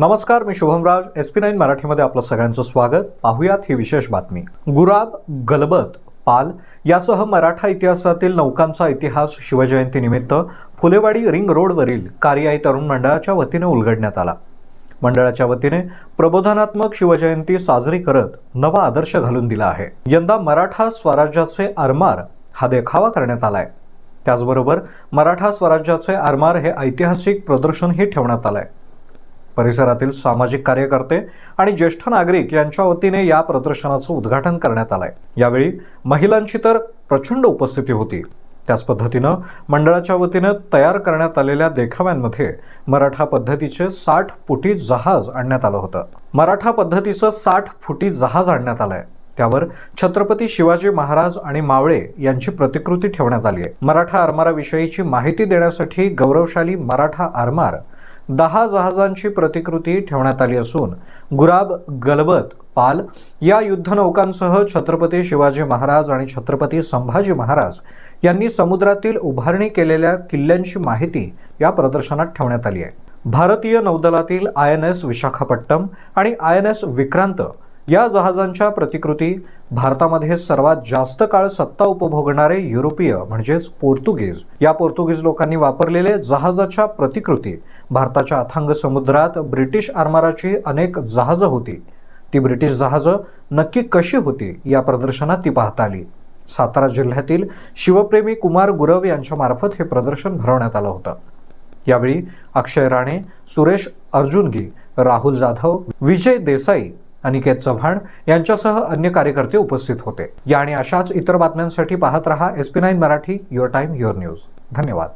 नमस्कार मी Shubhamraj S P nine मराठीमध्ये आपलं सगळ्यांचं स्वागत. पाहुयात ही विशेष बातमी. गुराब गलबत पाल यासह मराठा इतिहासातील नौकांचा इतिहास शिवजयंतीनिमित्त फुलेवाडी रिंग रोडवरील कार्याई तरुण मंडळाच्या वतीने उलगडण्यात आला. मंडळाच्या वतीने प्रबोधनात्मक शिवजयंती साजरी करत नवा आदर्श घालून दिला आहे. यंदा मराठा स्वराज्याचे आरमार हा देखावा करण्यात आलाय. त्याचबरोबर मराठा स्वराज्याचे आरमार हे ऐतिहासिक प्रदर्शनही ठेवण्यात आलंय. परिसरातील सामाजिक कार्यकर्ते आणि ज्येष्ठ नागरिक यांच्या वतीने या प्रदर्शनाचं उद्घाटन करण्यात आलंय. यावेळी महिलांची तर प्रचंड उपस्थिती होती. त्याच पद्धतीनं मंडळाच्या वतीनं तयार करण्यात आलेल्या देखाव्यांमध्ये मराठा पद्धतीचे साठ फुटी जहाज आणण्यात आलं होतं. मराठा पद्धतीचं साठ फुटी जहाज आणण्यात आलंय. त्यावर छत्रपती शिवाजी महाराज आणि मावळे यांची प्रतिकृती ठेवण्यात आली आहे. मराठा आरमाराविषयीची माहिती देण्यासाठी गौरवशाली मराठा आरमार दहा जहाजांची प्रतिकृती ठेवण्यात आली असून गुराब गलबत पाल या युद्धनौकांसह छत्रपती शिवाजी महाराज आणि छत्रपती संभाजी महाराज यांनी समुद्रातील उभारणी केलेल्या किल्ल्यांची माहिती या प्रदर्शनात ठेवण्यात आली आहे. भारतीय नौदलातील आय एन एस विशाखापट्टम आणि आय एन एस विक्रांत या जहाजांच्या प्रतिकृती भारतामध्ये सर्वात जास्त काळ सत्ता उपभोगणारे युरोपीय म्हणजेच पोर्तुगीज. या पोर्तुगीज लोकांनी वापरलेले जहाजाच्या प्रतिकृती. भारताच्या अथांग समुद्रात ब्रिटिश आरमाराची अनेक जहाजं होती. ती ब्रिटिश जहाजं नक्की कशी होती या प्रदर्शनात ती पाहता आली. सातारा जिल्ह्यातील शिवप्रेमी कुमार गुरव यांच्या मार्फत हे प्रदर्शन भरवण्यात आलं होतं. यावेळी अक्षय राणे सुरेश अर्जुनगी राहुल जाधव विजय देसाई अनिकेत चव्हाण यांच्यासह अन्य कार्यकर्ते उपस्थित होते. या आणि अशाच इतर बातम्यांसाठी पाहत रहा S P nine Marathi your time your news धन्यवाद.